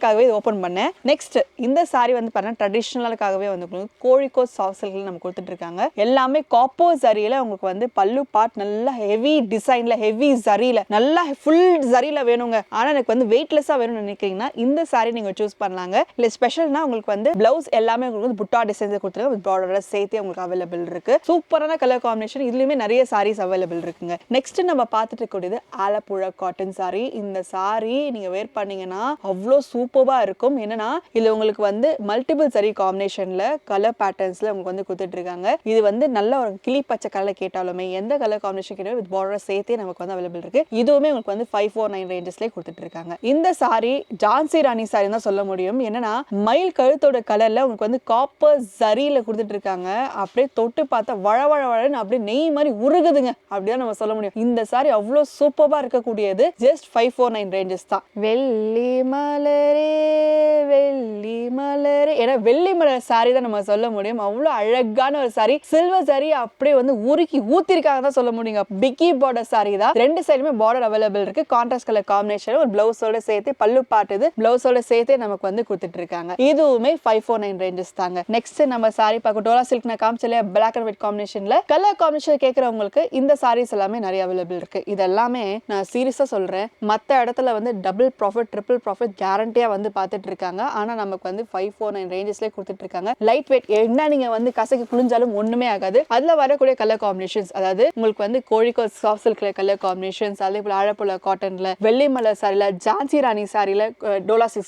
Speaker 1: காமிக்கிறோன்னுக்காகவே இது ஓப்பன் பண்ணேன். நெக்ஸ்ட் இந்த சாரி வந்து பார்த்தீங்கன்னா ட்ரெடிஷ்னலுக்காகவே வந்து கோழிக்கோ கோழிக்கோட் சாஃப்ட் சில்கில் நம்ம கொடுத்துட்டு இருக்காங்க எல்லாமே காப்போ சரியில உங்களுக்கு வந்து பல்லு பார்ட் நல்லா ஹெவி டிசைன்ல ஹெவி ஜரியில நல்லா ஃபுல் ஜரியில வேணுங்க. ஆனா எனக்கு வந்து வெயிட்லெஸ்ஸாக வேணும்னு நினைக்கிறீங்கன்னா இந்த சாரி நீங்க சூஸ் பண்ணலாங்க. இல்ல ஸ்பெஷல்னா உங்களுக்கு வந்து பிளவுஸ் எல்லாமே உங்களுக்கு வந்து புட்டா டிசைன்ஸ் கொடுத்துருக்காங்க பார்டரோட சேர்த்தே உங்களுக்கு அவைலபிள் இருக்கு. சூப்பரான கலர் காம்பினேஷன் இதுலயுமே நிறைய சாரீஸ் அவைலபிள் இருக்குங்க. நெக்ஸ்ட் நம்ம பார்த்துட்டு இருக்கக்கூடியது ஆலப்புழா காட்டன் சாரி இந்த சாரி நீங்க வேர் பண்ணீங்கன்னா அவ்வளோ சூப்பர் இருக்கும். என்னன்னா இதில் உங்களுக்கு வந்து மல்டிபிள் சரி காம்பினேஷனில் கலர் பேட்டர்ன்ஸில் உங்களுக்கு வந்து கொடுத்துட்ருக்காங்க இது வந்து நல்ல ஒரு கிளி பச்சை கலர் கேட்டாலுமே எந்த கலர் காம்பினேஷன் கேட்டாலும் வித் பார்டர் சேர்த்தே நமக்கு வந்து அவைலபிள் இருக்கு. இதுவுமே உங்களுக்கு வந்து ஃபைவ் ஃபோர் நைன் ரேஞ்சஸ்லேயே கொடுத்துட்ருக்காங்க இந்த சாரி ஜான்சி ராணி சாரி தான் சொல்ல முடியும். என்னன்னா மயில் கழுத்தோட கலரில் உங்களுக்கு வந்து காப்பர் சரியில் கொடுத்துட்ருக்காங்க அப்படியே தொட்டு பார்த்தா வழ வழ வழன்னு அப்படியே நெய் மாதிரி உருகுதுங்க. அப்படிதான் நம்ம சொல்ல முடியும். இந்த சாரி அவ்வளோ சூப்பராக இருக்கக்கூடியது. Just five four nine ranges தான். வெள்ளி மலரே Bye. வெள்ளி மலர். ஏன்னா வெள்ளி மலர் சாரி தான் நம்ம சொல்ல முடியும். அவ்வளோ அழகான ஒரு சாரி சில்வர் சாரி அப்படியே வந்து உருக்கி ஊத்திருக்காங்க தான் சொல்ல முடியுங்க. பிக்கி பார்டர் சாரி தான். ரெண்டு சைடுமே பார்டர் அவைலபிள் இருக்கு. கான்ட்ராஸ்ட் கலர் காம்பினேஷன் ஒரு பிளவுஸோட சேர்த்து பல்லு பாட்டுது. பிளவுஸோட சேர்த்தே நமக்கு வந்து கொடுத்துட்டு இருக்காங்க. இதுவுமே ஃபைவ் ஃபோர் நைன் ரேஞ்சஸ் தாங்க. நெக்ஸ்ட் நம்ம சாரி பார்க்க டோலா சில்க் நான் காமிச்சல பிளாக் அண்ட் ஒயிட் காம்பினேஷன்ல கலர் காம்பினேஷன் கேட்கறவங்களுக்கு இந்த சாரீஸ் எல்லாமே நிறைய அவைலபிள் இருக்கு. இது எல்லாமே நான் சீரியஸா சொல்றேன். மற்ற இடத்துல வந்து டபுள் ப்ராஃபிட் ட்ரிபிள் ப்ராஃபிட் கேரண்டியா வந்து பார்த்துட்டு இருக்காங்க. ஆனா நமக்கு வந்து ஃபைவ் ஃபோர் நைன் ரேஞ்சஸ்லேயே கொடுத்துட்ருக்காங்க. லைட் வெயிட் என்ன நீங்க வந்து கசக்கி குளிஞ்சாலும் ஒண்ணுமே ஆகாது. அதுல வரக்கூடிய கலர் காம்பினேஷன்ஸ் அதாவது உங்களுக்கு வந்து Kozhikode soft silk colour combinations அதே போல ஆழப்புல காட்டன்ல வெள்ளி மலை சாரில ஜான்சி ராணி சாரியில் டோலா சில்க்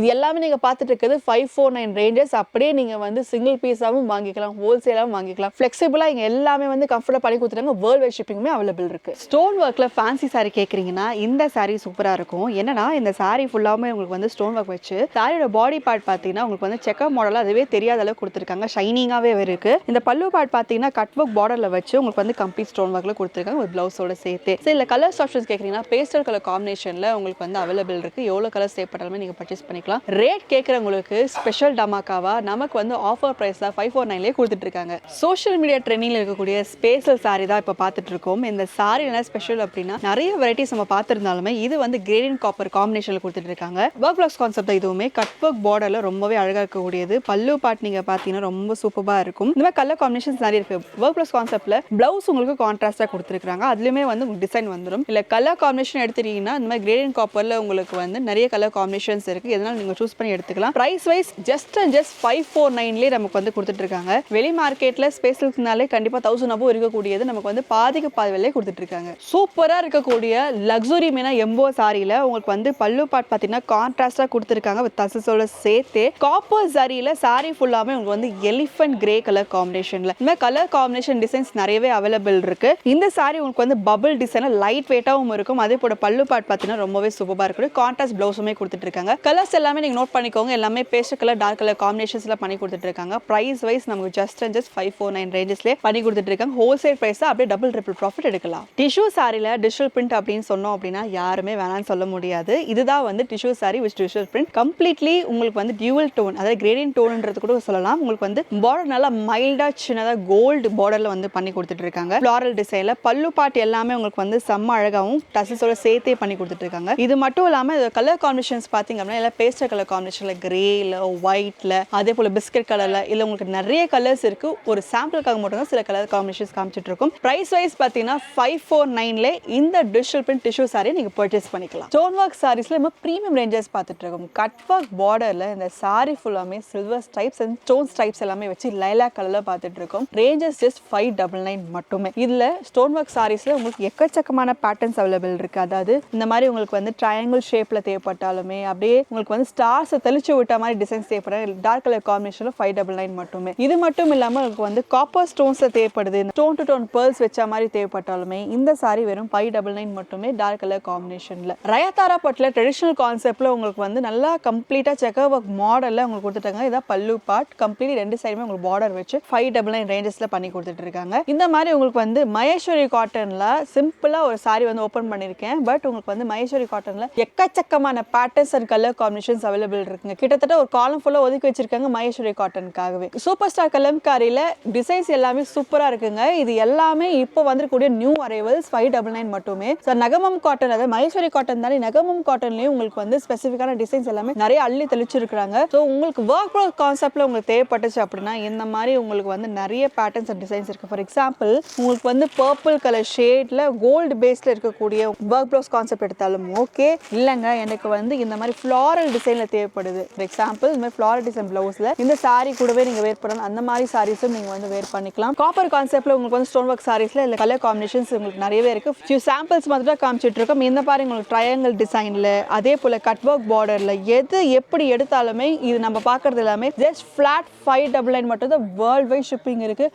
Speaker 1: இது எல்லாமே நீங்க பார்த்துட்டு இருக்கிறது ஃபைவ் ஃபோர் நைன் ரேஞ்சஸ் அப்படியே நீங்க வந்து சிங்கிள் பீஸாகவும் வாங்கிக்கலாம் ஹோல்சேலாகவும் வாங்கிக்கலாம். ஃப்ளெக்சிபிளாக இங்கே எல்லாமே வந்து கம்ஃபர்டாக பண்ணி கொடுத்துட்டாங்க வேர்ல்ட் வைட் ஷிப்பிங்குமே அவைலபிள் இருக்கு. ஸ்டோன் ஒர்க்கில் ஃபேன்சி சாரி கேட்குறீங்கன்னா இந்த சாரி சூப்பராக இருக்கும். என்னன்னா இந்த சாரி ஃபுல்லாமே உங்களுக்கு வந்து ஸ்டோன் ஒர்க் வச்சு சாரியோட பாடி பார்ட் பார்த்தீங்கன்னா உங்களுக்கு வந்து செக்கப் மாடல் அதுவே தெரியாத அளவுக்கு கொடுத்துருக்காங்க. ஷைனிங்காகவே இருக்கு. இந்த பல்லு பார்ட் பார்த்தீங்கன்னா கட் ஒர்க் பார்டர்ல வச்சு உங்களுக்கு வந்து கம்ப்ளீட் ஸ்டோன் ஒர்க்ல கொடுத்துருக்காங்க ஒரு பிளவுஸோட சேர்த்து. சரி இல்லை கலர்ஸ் ஆப்ஷன்ஸ் கேட்குறீங்கன்னா பேஸ்டல் கலர் காம்பினேஷன்ல உங்களுக்கு வந்து அவைலபிள் இருக்கு. எவ்வளோ கலர் தேவைப்பட்டாலுமே நீங்க பர்ச்சேஸ் பண்ணிக்கலாம். ரேட் கேட்குறவங்களுக்கு ஸ்பெஷல் டமாக்காவா நமக்கு வந்து ஆஃபர் ப்ரைஸ் தான் ஃபைவ் ஃபோர் நைன்லேயே கொடுத்துட்ருக்காங்க. சோஷியல் மீடியா ட்ரெண்டிங்கில் இருக்கக்கூடிய ஸ்பேசல் சாரி தான் இப்போ பார்த்துட்டு இருக்கோம் இந்த சாரி என்ன ஸ்பெஷல் அப்படின்னா நிறைய வெரைட்டிஸ் நம்ம பார்த்துருந்தாலுமே இது வந்து கிரேடின் காப்பர் காம்பினேஷனில் கொடுத்துட்டு இருக்காங்க ஒர்க் பிளாக்ஸ் கான்செப்ட் இதுவுமே கட் ஒர்க் பார்டரில் ரொம்பவே அழகாக இருக்கக்கூடியது. பல்லு பாட் நீங்கள் பார்த்தீங்கன்னா ரொம்ப சூப்பராக இருக்கும். இந்த மாதிரி கலர் காம்பினேஷன்ஸ் நிறைய இருக்குது ஒர்க் ப்ளஸ் கான்செப்ட்டில் ப்ளவுஸ் உங்களுக்கு கான்ட்ராஸ்டாக கொடுத்துருக்காங்க அதுலேயுமே வந்து உங்களுக்கு டிசைன் வந்துடும் இல்லை கலர் காம்பினேஷன் எடுத்துட்டீங்கன்னா இந்த மாதிரி கிரேடின் காப்பரில் உங்களுக்கு வந்து நிறைய கலர் காம்பினேஷன்ஸ் இருக்குது எதனால நீங்கள் சூஸ் பண்ணி எடுத்துக்கலாம். Price wise just and just five four நைன்லேயே நமக்கு வந்து கொடுத்துட்ருக்காங்க. வெளி மார்க்கெட்டில் ஸ்பேஸ்னாலே கண்டிப்பாக தௌசண்ட் அபோ இருக்கக்கூடியது நமக்கு வந்து பாதிக்கு பாதி கொடுத்துட்ருக்காங்க. சூப்பராக இருக்கக்கூடிய லக்ஸுரி மீனா எம்போ சாரியில் உங்களுக்கு வந்து பல்லு பாட் பார்த்தீங்கன்னா கான்ட்ராஸ்டாக கொடுத்துருக்காங்க வித் தசஸோட சேர்த்து காப்பர் சரியில சாரி ஃபுல்லாமே உங்களுக்கு வந்து எலிஃபண்ட் கிரே கலர் காம்பினேஷனில் இந்த கலர் காம்பினேஷன் டிசைன்ஸ் நிறையவே அவைலபிள் இருக்கு. இந்த சாரி உங்களுக்கு வந்து பபிள் டிசைனில் லைட் வெயிட்டாகவும் இருக்கும். அதே போல பல்லு பாட் பார்த்தீங்கன்னா ரொம்பவே சூப்பராக இருக்கும் கான்ட்ராஸ்ட் ப்ளவுஸுமே கொடுத்துட்டு இருக்காங்க. கலர்ஸ் எல்லாமே நீங்கள் நோட் பண்ணிக்கோங்க. எல்லாமே பேஸ்ட் கலர் டார்க் கலர் காம்பினேஷன்ஸ்ல பண்ணி கொடுத்துட்டு இருக்காங்க. ப்ரைஸ் வைஸ் நமக்கு just and just five four nine ரேஞ்சஸ்லேயே பண்ணி கொடுத்துட்டு இருக்காங்க. ஹோல்சேல் ப்ரைஸ் அப்படியே டபுள் ட்ரிபிள் ப்ராஃபிட் எடுக்கலாம். டிஷ்யூ சாரியில் டிஜிட்டல் பிரிண்ட் அப்படின்னு சொன்னோம் அப்படின்னா யாருமே வேணாம்னு சொல்ல முடியாது. இதுதான் வந்து tissue sari with digital print complete completely உங்களுக்கு வந்து டியூவல் டோன் அதாவது கிரேடியன் டோன்ன்றது கூட சொல்லலாம். உங்களுக்கு வந்து பார்டர் நல்லா மைல்டாக சின்னதாக கோல்டு பார்டரில் வந்து பண்ணி கொடுத்துட்டு இருக்காங்க ஃப்ளாரல் டிசைனில் பல்லு பாட்டு எல்லாமே உங்களுக்கு வந்து செம்ம அழகாகவும் டசஸோட சேர்த்தே பண்ணி கொடுத்துட்டு இருக்காங்க இது மட்டும் இல்லாமல் கலர் காம்பினேஷன்ஸ் பார்த்தீங்க அப்படின்னா எல்லாம் பேஸ்டர் கலர் காம்பினேஷனில் கிரேயில் ஒயிட்டில் அதே போல் பிஸ்கட் கலரில் இல்லை உங்களுக்கு நிறைய கலர்ஸ் இருக்குது ஒரு சாம்பிளுக்காக மட்டும் தான் சில கலர் காம்பினேஷன்ஸ் காமிச்சிட்டு இருக்கும் ப்ரைஸ் வைஸ் பார்த்தீங்கன்னா ஃபைவ் ஃபோர் நைனில் இந்த டிஜிட்டல் பிரிண்ட் டிஷ்யூ சாரி நீங்கள் பர்ச்சேஸ் பண்ணிக்கலாம். ஸ்டோன் ஒர்க் சாரீஸில் நம்ம ப்ரீமியம் ரேஞ்சஸ் பார்த்துட்டு இருக்கோம் கட் ஒர்க் பார்டரில் இந்த சாரி ஃபுல்லாமே silver stripes and stone stripes எல்லாமே வச்சு லைலா கலர்ல பார்த்துட்டு இருக்கோம் ranges just five double nine மட்டுமே. இதில் ஸ்டோன் ஒர்க் சாரீஸில் உங்களுக்கு எக்கச்சக்கமான பேட்டர்ன்ஸ் அவைலபிள் இருக்குது அதாவது இந்த மாதிரி உங்களுக்கு வந்து ட்ரையாங்கிள் ஷேப்பில் தேவைப்பட்டாலுமே அப்படியே உங்களுக்கு வந்து ஸ்டார்ஸை தெளிச்சு விட்ட மாதிரி டிசைன்ஸ் தேவைப்படுற டார்க் கலர் காம்பினேஷனில் ஃபைவ் டபுள் நைன் மட்டுமே. இது மட்டும் இல்லாமல் உங்களுக்கு வந்து காப்பர் ஸ்டோன்ஸில் தேவைப்படுது. ஸ்டோன் டு டோன் பேர்ல்ஸ் வச்ச மாதிரி தேவைப்பட்டாலுமே இந்த சாரி வெறும் ஃபைவ் டபுள் நைன் மட்டுமே டார்க் கலர் காம்பினேஷனில் ரயத்தாரா பட்டில் ட்ரெடிஷனல் கான்செப்டில் உங்களுக்கு வந்து நல்லா கம்ப்ளீட்டாக செக்கர் ஒர்க் மாடலில் உங்களுக்கு கொடுத்துட்டாங்க. இதான் பல்லு பார்ட் கம்ப்ளீட் ரெண்டு சைடுமே உங்களுக்கு பார்டர் வச்சு ஃபைவ் டபுள் நைன் ரேஞ்சஸில் பண்ணி கொடுத்துட்டு இருக்காங்க. இந்த மாதிரி உங்களுக்கு வந்து மகேஸ்வரி காட்டனில் சிம்பிளாக ஒரு சாரி வந்து ஓப்பன் பண்ணியிருக்கேன் பட் உங்களுக்கு வந்து மகேஸ்வரி காட்டனில் எக்கச்சக்கமான patterns and colour combinations available இருக்குங்க. கிட்டத்தட்ட ஒரு காலம் ஃபுல்லாக ஒதுக்கி வச்சிருக்காங்க மகேஸ்வரி காட்டனுக்காகவே சூப்பர் ஸ்டார் கலம்காரியில் டிசைன்ஸ் எல்லாமே சூப்பராக இருக்குங்க. இது எல்லாமே இப்போ வந்துருக்கூடிய new arrivals five double nine மட்டுமே. ஸோ நகமம் காட்டன் அதாவது மகேஸ்வரி காட்டன் தானே நகமம் காட்டன்லேயும் உங்களுக்கு வந்து ஸ்பெசிஃபிக்கான டிசைன்ஸ் எல்லாமே நிறைய அள்ளி தெளிச்சிருக்காங்க ஸோ உங்களுக்கு ஒர்க் ப்ளவுஸ் கான்செப்ட்ல உங்களுக்கு தேவைப்பட்டுச்சு அப்படின்னா இந்த மாதிரி உங்களுக்கு வந்து நிறைய பேட்டர்ன்ஸ் அண்ட் டிசைன்ஸ் இருக்கு. ஃபார் எக்ஸாம்பிள் உங்களுக்கு வந்து பர்பிள் கலர் ஷேட்ல கோல்டு பேஸில் இருக்கக்கூடிய ஒர்க் ப்ளவுஸ் கான்செப்ட் எடுத்தாலும் ஓகே இல்லைங்க எனக்கு வந்து இந்த மாதிரி ஃப்ளாரல் டிசைன்ல தேவைப்படுது. ஃபார் எக்ஸாம்பிள் இந்த மாதிரி ஃப்ளாரல் டிசைன் பிளவுஸ்ல இந்த saree கூடவே நீங்க வேர் பண்ணலாம். அந்த மாதிரி சாரீஸும் நீங்க வந்து வேர் பண்ணிக்கலாம். காப்பர் கான்செப்ட்ல உங்களுக்கு வந்து ஸ்டோன் ஒர்க் சாரீஸ்ல இல்ல கலர் காம்பினேஷன்ஸ் உங்களுக்கு நிறையவே இருக்கு. ஃபியூ சாம்பிள்ஸ் மட்டும் தான் காமிச்சிட்டு இருக்கோம். இந்த பாருங்க உங்களுக்கு ட்ரையாங்கிள் டிசைன்ல அதே போல கட் ஒர்க் பார்டர்ல எது எப்படி எடுத்தாலுமே இது நம்ம பார்க்கறது எல்லாமே just flat five double nine மட்டும் தான் வேர்ல்ட் வைட் ஷிப்பிங் இருக்குது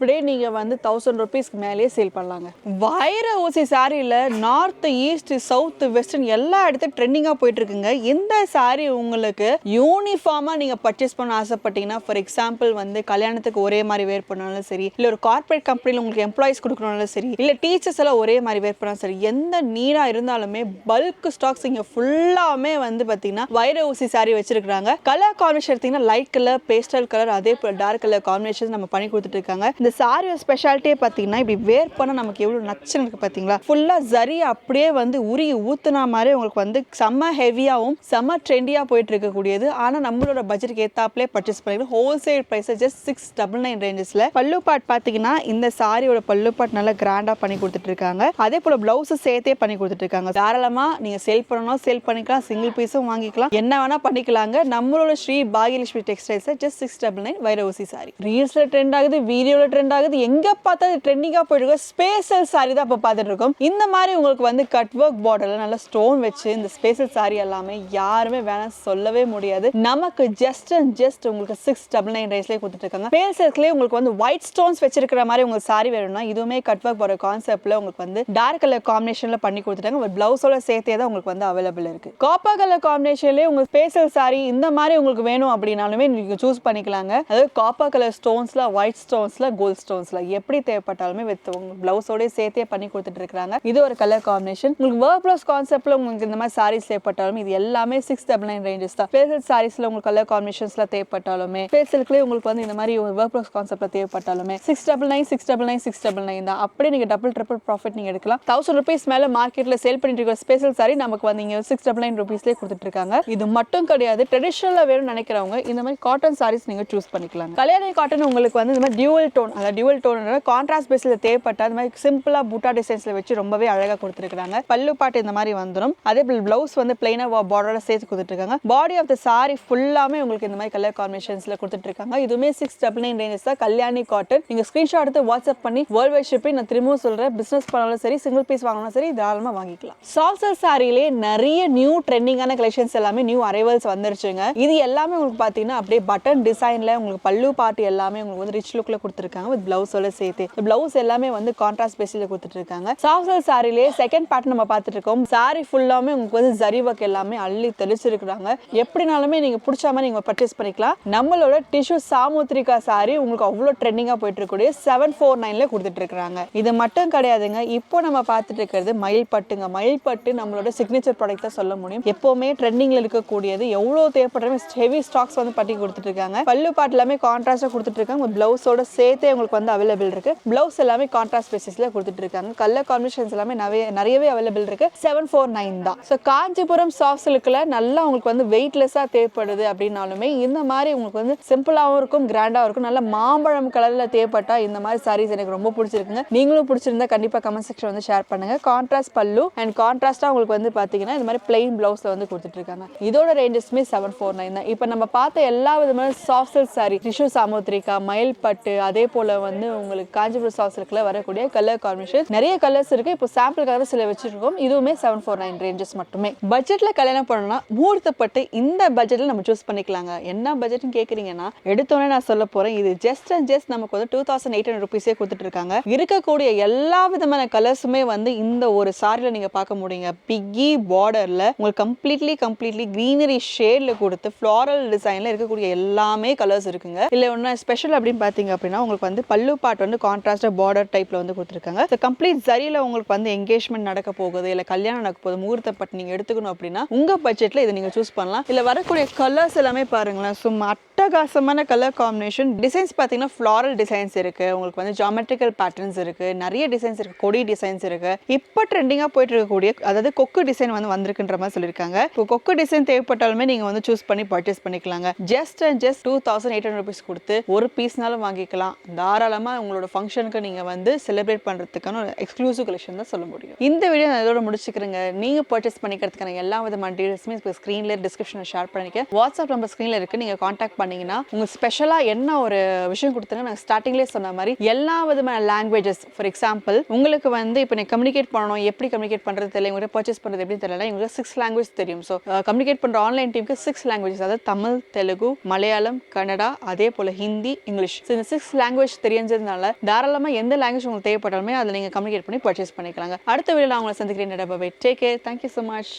Speaker 1: அப்படியே நீங்கள் வந்து தௌசண்ட் ருபீஸ்க்கு மேலேயே சேல் பண்ணலாங்க. வைர ஊசி சாரியில் நார்த் ஈஸ்ட் சவுத் வெஸ்டர்ன் எல்லா இடத்தையும் ட்ரெண்டிங்காக போயிட்டு இருக்குங்க இந்த சாரி உங்களுக்கு யூனிஃபார்மாக நீங்கள் பர்ச்சேஸ் பண்ண ஆசைப்பட்டீங்கன்னா ஃபார் எக்ஸாம்பிள் வந்து கல்யாணத்துக்கு ஒரே மாதிரி வேர் பண்ணாலும் சரி இல்லை ஒரு கார்ப்பரேட் கம்பெனியில் உங்களுக்கு எம்ப்ளாயிஸ் கொடுக்கணும்னாலும் சரி இல்லை டீச்சர்ஸ் எல்லாம் ஒரே மாதிரி வேர் பண்ணாலும் சரி எந்த நீடாக இருந்தாலுமே பல்க் ஸ்டாக்ஸ் இங்கே ஃபுல்லாமே வந்து பார்த்தீங்கன்னா வைர ஊசி சாரி வச்சிருக்காங்க கலர் காம்பினேஷன் எடுத்தீங்கன்னா லைட் கலர் பேஸ்டல் கலர் அதே போல் டார்க் கலர் காம்பினேஷன் நம்ம பண்ணி கொடுத்துட்டு இருக்காங்க. இந்த சாரியோட ஸ்பெஷாலிட்டியே பார்த்தீங்கன்னா இப்படி வேர் பண்ண நமக்கு எவ்வளோ நச்சுன்னு இருக்குது பார்த்தீங்களா? ஃபுல்லாக சரி அப்படியே வந்து உருகி ஊற்றுனா மாதிரி உங்களுக்கு வந்து செம்ம ஹெவியாகவும் செம்ம ட்ரெண்டியாக போயிட்டு இருக்கக்கூடியது. ஆனால் நம்மளோட பட்ஜெட்டுக்கு ஏத்தாப்லே பர்ச்சேஸ் பண்ணிக்கலாம் wholesale price just six double nine ரேஞ்சஸில் பல்லு பாட் பார்த்தீங்கன்னா இந்த சாரியோட பல்லு பாட் நல்லா கிராண்டாக பண்ணி கொடுத்துட்டு இருக்காங்க. அதே போல் ப்ளவுஸு சேர்த்தே பண்ணி கொடுத்துட்டு இருக்காங்க. தாராளமாக நீங்கள் சேல் பண்ணணும் சேல் பண்ணிக்கலாம். சிங்கிள் பீஸும் வாங்கிக்கலாம். என்ன வேணால் பண்ணிக்கலாங்க. நம்மளோட ஸ்ரீ பாகியலட்சுமி டெக்ஸ்டைல்ஸை ஜஸ்ட் சிக்ஸ் டபுள் நைன் வைரவசி சாரி ரீல்ஸில் ட்ரெண்ட் ஆகுது வீடியோவில் ட்ரெண்ட் ஆகுது. எங்கே பார்த்தாலும் ட்ரெண்டிங்காக போயிட்டு இருக்கோம் ஸ்பேசல் சாரி தான் இப்போ பார்த்துட்டு இருக்கோம். இந்த மாதிரி உங்களுக்கு வந்து கட் ஒர்க் பார்டரில் நல்லா ஸ்டோன் வச்சு இந்த ஸ்பேசல் சாரி எல்லாமே யாருமே வேணாம் சொல்லவே முடியாது. நமக்கு ஜஸ்ட் அண்ட் ஜஸ்ட் உங்களுக்கு சிக்ஸ் டபுள் நைன் ரைஸ்லேயே கொடுத்துட்டு இருக்காங்க. பேல்சர்ஸ்லேயே உங்களுக்கு வந்து ஒயிட் ஸ்டோன்ஸ் வச்சிருக்கிற மாதிரி உங்களுக்கு சாரி வேணும்னா இதுவுமே கட் ஒர்க் போகிற கான்செப்ட்ல உங்களுக்கு வந்து டார்க் கலர் காம்பினேஷனில் பண்ணி கொடுத்துட்டாங்க. ஒரு பிளவுஸோட சேர்த்தே தான் உங்களுக்கு வந்து அவைலபிள் இருக்கு. காப்பா கலர் காம்பினேஷன்லேயே உங்களுக்கு ஸ்பேசல் சாரி இந்த மாதிரி உங்களுக்கு வேணும் அப்படின்னாலுமே நீங்கள் சூஸ் பண்ணிக்கலாங்க. அதாவது காப்பா கலர் ஸ்டோன்ஸில் ஒயிட் ஸ்டோன்ஸில் கோல்ட் ஸ்டோன்ஸில் எப்படி தேவைப்பட்டாலுமே வித் உங்க பிளவுஸோடய சேர்த்தே பண்ணி கொடுத்துட்டு இருக்காங்க இது ஒரு கலர் காம்பினேஷன் உங்களுக்கு ஒர்க் ப்ளவுஸ் கான்செப்ட்ல உங்களுக்கு இந்த மாதிரி சாரீஸ் தேவைப்பட்டாலும் இது எல்லாமே சிக்ஸ் டபுள் நைன் ரேஞ்சஸ் தான். பேசல் சாரீஸ்ல உங்களுக்கு கலர் காம்பினேஷன்ஸ்ல தேவைப்பட்டாலுமே ஃபேசலுக்குலேயே உங்களுக்கு வந்து இந்த மாதிரி ஒர்க் ப்ளவுஸ் கான்செப்ட்ல தேவைப்பட்டாலுமே six double nine six double nine six double nine தான். அப்படியே நீங்க டபுள் ட்ரிபிள் ப்ராஃபிட் நீங்க எடுக்கலாம். தௌசண்ட் ருபீஸ் மேல மார்க்கெட்ல சேல் பண்ணிட்டு இருக்கிற ஸ்பெஷல் சாரி நமக்கு வந்து இங்க சிக்ஸ் டபுள் நைன் ருபீஸ்லேயே கொடுத்துட்டு இருக்காங்க. இது மட்டும் கிடையாது ட்ரெடிஷனலாக வேணும்னு நினைக்கிறவங்க இந்த மாதிரி காட்டன் சாரீஸ் நீங்க சூஸ் பண்ணிக்கலாம் கல்யாணி காட்டன் உங்களுக்கு வந்து இந்த மாதிரி டியூவல் டோன் அதாவது டியூவல் டோன் கான்ட்ராஸ்ட் பேஸில் தேவைப்பட்ட அந்த மாதிரி சிம்பிளாக பூட்டா டிசைன்ஸில் வச்சு ரொம்பவே அழகாக கொடுத்துருக்காங்க பல்லு பாட்டு இந்த மாதிரி வந்துடும் அதே போல் ப்ளவுஸ் வந்து பிளைனாக பார்டரோட சேர்த்து கொடுத்துருக்காங்க. பாடி ஆஃப் த சாரி ஃபுல்லாமே உங்களுக்கு இந்த மாதிரி கலர் காம்பினேஷன்ஸில் கொடுத்துட்ருக்காங்க இதுவுமே சிக்ஸ் டபுள் நைன் ரேஞ்சஸ் தான். கல்யாணி காட்டன் நீங்கள் ஸ்க்ரீன்ஷாட் எடுத்து வாட்ஸ்அப் பண்ணி வேர்ல்ட் வைட் ஷிப்பிங் நான் திரும்பவும் சொல்கிறேன் பிஸ்னஸ் பண்ணாலும் சரி சிங்கிள் பீஸ் வாங்கினாலும் சரி தாராளமாக வாங்கிக்கலாம். சால்சர் சாரிலே நிறைய நியூ ட்ரெண்டிங்கான கலெக்ஷன்ஸ் எல்லாமே நியூ அரைவல்ஸ் வந்துருச்சுங்க. இது எல்லாமே உங்களுக்கு பார்த்தீங்கன்னா அப்படியே பட்டன் டிசைனில் உங்களுக்கு பல்லு பாட்டு எல்லாமே உங்களுக்கு வந்து ரிச் லுக்கில் கொடுத்துருக்காங்க. வித் பிளவுஸோட சேர்த்து. பிளவுஸ் எல்லாமே வந்து கான்ட்ராஸ்ட் பேஸில் கொடுத்துட்டு இருக்காங்க சாஃப்ட்வேர் சாரிலே செகண்ட் பார்ட் நம்ம பார்த்துட்டு இருக்கோம் சாரி ஃபுல்லாமே உங்களுக்கு வந்து ஜரி ஒர்க் எல்லாமே அள்ளி தெளிச்சிருக்கிறாங்க. எப்படினாலுமே நீங்கள் பிடிச்ச மாதிரி நீங்கள் பர்ச்சேஸ் பண்ணிக்கலாம். நம்மளோட டிஷ்யூ சாமுத்ரிகா சாரி உங்களுக்கு அவ்வளோ ட்ரெண்டிங்காக போயிட்டு இருக்கக்கூடிய செவன் ஃபோர் நைன்ல கொடுத்துட்டு இருக்காங்க இது மட்டும் கிடையாதுங்க. இப்போ நம்ம பார்த்துட்டு இருக்கிறது மயில் பட்டுங்க. மயில் பட்டு நம்மளோட சிக்னேச்சர் ப்ராடக்ட் தான் சொல்ல முடியும். எப்போவுமே ட்ரெண்டிங்கில் இருக்கக்கூடியது. எவ்வளோ தேவைப்படுறமே ஹெவி ஸ்டாக்ஸ் வந்து பட்டி கொடுத்துட்டு இருக்காங்க பல்லு பாட்டு எல்லாமே கான்ட்ராஸ்டாக கொடுத்துட்டு இருக்காங்க பிளவுஸோட சேர்த்து உங்களுக்கு வந்து அவைலபிள் இருக்கு. பிளவுஸ் எல்லாமே கான்ட்ராஸ்ட் பேசிஸ்ல கொடுத்துட்டு இருக்காங்க. கலர் காம்பினேஷன்ஸ் எல்லாமே நிறைய நிறையவே அவைலபிள் இருக்கு. செவன் ஃபோர் நைன் தான். ஸோ காஞ்சிபுரம் சாஃப்ட் சில்க்ல நல்லா உங்களுக்கு வந்து வெயிட்லெஸ்ஸாக தேவைப்படுது அப்படின்னாலுமே இந்த மாதிரி உங்களுக்கு வந்து சிம்பிளாகவும் இருக்கும் கிராண்டாகவும் இருக்கும். நல்ல மாம்பழம் கலரில் தேவைப்பட்டா இந்த மாதிரி சாரீஸ் எனக்கு ரொம்ப பிடிச்சிருக்குங்க. நீங்களும் பிடிச்சிருந்தா கண்டிப்பாக கமெண்ட் செக்ஷன் வந்து ஷேர் பண்ணுங்க. கான்ட்ராஸ்ட் பல்லு அண்ட் கான்ட்ராஸ்டாக உங்களுக்கு வந்து பார்த்தீங்கன்னா இந்த மாதிரி பிளெயின் ப்ளவுஸில் வந்து கொடுத்துட்டு இருக்காங்க. இதோட ரேஞ்சஸ்மே செவன் ஃபோர் நைன் தான். இப்போ நம்ம பார்த்த எல்லா விதமான soft silk sari tissue Samudrika மயில் பட்டு அதே போல் வந்து உங்களுக்கு காஞ்சிபுரம் சாஃப்ட் வரக்கூடிய கலர் காம்பினேஷன் நிறைய கலர்ஸ் இருக்கு. இப்போ சாம்பிளுக்காக சில வச்சிருக்கோம். இதுவுமே செவன் ஃபோர் நைன் ரேஞ்சஸ் மட்டுமே. பட்ஜெட்ல கல்யாணம் பண்ணணும்னா முகூர்த்தப்பட்டு இந்த பட்ஜெட்ல நம்ம சூஸ் பண்ணிக்கலாங்க. என்ன பட்ஜெட்னு கேக்குறீங்கன்னா எடுத்தோன்னே நான் சொல்ல போறேன். இது ஜஸ்ட் அண்ட் ஜஸ்ட் நமக்கு வந்து டூ தௌசண்ட் எயிட் ஹண்ட்ரட் ருபீஸே கொடுத்துட்டு இருக்காங்க. இருக்கக்கூடிய எல்லா விதமான கலர்ஸுமே வந்து இந்த ஒரு சாரியில் நீங்க பார்க்க முடியுங்க. பிக்கி பார்டர்ல உங்களுக்கு கம்ப்ளீட்லி கம்ப்ளீட்லி க்ரீனரி ஷேட்ல கொடுத்து ஃப்ளாரல் டிசைன்ல இருக்கக்கூடிய எல்லாமே கலர்ஸ் இருக்குங்க. இல்ல ஒன்று ஸ்பெஷல் அப்படின்னு பார்த்தீங்க அப்படின்னா உங்களுக்கு வந்து பல்லு பாட்டு வந்து கான்ட்ராஸ்டாக பார்டர் டைப்ல வந்து கொடுத்துருக்காங்க. ஸோ கம்ப்ளீட் சரியில் உங்களுக்கு வந்து எங்கேஜ்மெண்ட் நடக்க போகுது இல்லை கல்யாணம் நடக்க போகுது முகூர்த்த பட் நீங்கள் எடுத்துக்கணும் அப்படின்னா உங்கள் பட்ஜெட்ல இதை நீங்க சூஸ் பண்ணலாம். இல்லை வரக்கூடிய கலர்ஸ் எல்லாமே பாருங்களேன். சும்மா அட்டகாசமான கலர் காம்பினேஷன் டிசைன்ஸ் பார்த்தீங்கன்னா ஃப்ளாரல் டிசைன்ஸ் இருக்கு. உங்களுக்கு வந்து ஜாமெட்ரிக்கல் பேட்டர்ன்ஸ் இருக்கு. நிறைய டிசைன்ஸ் இருக்கு. கொடி டிசைன்ஸ் இருக்கு. இப்போ ட்ரெண்டிங்காக போயிட்டு இருக்கக்கூடிய அதாவது கொக்கு டிசைன் வந்து வந்திருக்குன்ற மாதிரி சொல்லியிருக்காங்க. இப்போ கொக்கு டிசைன் தேவைப்பட்டாலுமே நீங்கள் வந்து சூஸ் பண்ணி பர்ச்சேஸ் பண்ணிக்கலாங்க. Just and just two thousand eight hundred rupees கொடுத்து ஒரு பீஸ்னாலும் வாங்கிக்கலாம். தாராளமாக உங்களோட ஃபங்க்ஷனுக்கு நீங்கள் வந்து செலிப்ரேட் பண்ணுறதுக்கான ஒரு எக்ஸ்க்ளூசிவ் கலெக்ஷன் தான் சொல்ல முடியும். இந்த வீடியோ நான் இதோட முடிச்சுக்கிறேங்க. நீங்கள் பர்ச்சேஸ் பண்ணிக்கிறதுக்கான எல்லா விதமான டீடைல்ஸுமே இப்போ ஸ்க்ரீனில் டிஸ்கிரிப்ஷனில் ஷேர் பண்ணிக்க வாட்ஸ்அப் நம்பர் ஸ்க்ரீனில் இருக்குது நீங்கள் காண்டாக்ட் பண்ணிங்கன்னா உங்கள் உங்களுக்கு ஸ்பெஷலாக என்ன ஒரு விஷயம் கொடுத்துருங்க நான் ஸ்டார்டிங்லேயே சொன்ன மாதிரி எல்லா விதமான லாங்குவேஜஸ் ஃபார் எக்ஸாம்பிள் உங்களுக்கு வந்து இப்போ நீங்கள் கம்யூனிகேட் பண்ணணும். எப்படி கம்யூனிகேட் பண்ணுறது தெரியல. உங்களுக்கு பர்ச்சேஸ் பண்ணுறது எப்படி தெரியல. உங்களுக்கு சிக்ஸ் லாங்குவேஜ் தெரியும். ஸோ கம்யூனிகேட் பண்ணுற ஆன்லைன் டீமுக்கு சிக்ஸ் லாங்குவேஜஸ் அதாவது தமிழ் தெலுங்கு மலையாளம் கன்னடா அதே போல் ஹிந்தி இங்கிலீஷ். இந்த சிக்ஸ் லாங்குவேஜ் தெரிஞ்சதுனால தாராளமாக எந்த லாங்குவேஜ் உங்களுக்கு தேவைப்பட்டாலுமே அதில் நீங்கள் கம்யூனிகேட் பண்ணி பர்ச்சேஸ் பண்ணிக்கலாங்க. அடுத்த வீடியோவில் அவங்களை சந்திக்கிறேன். Take care thank you so much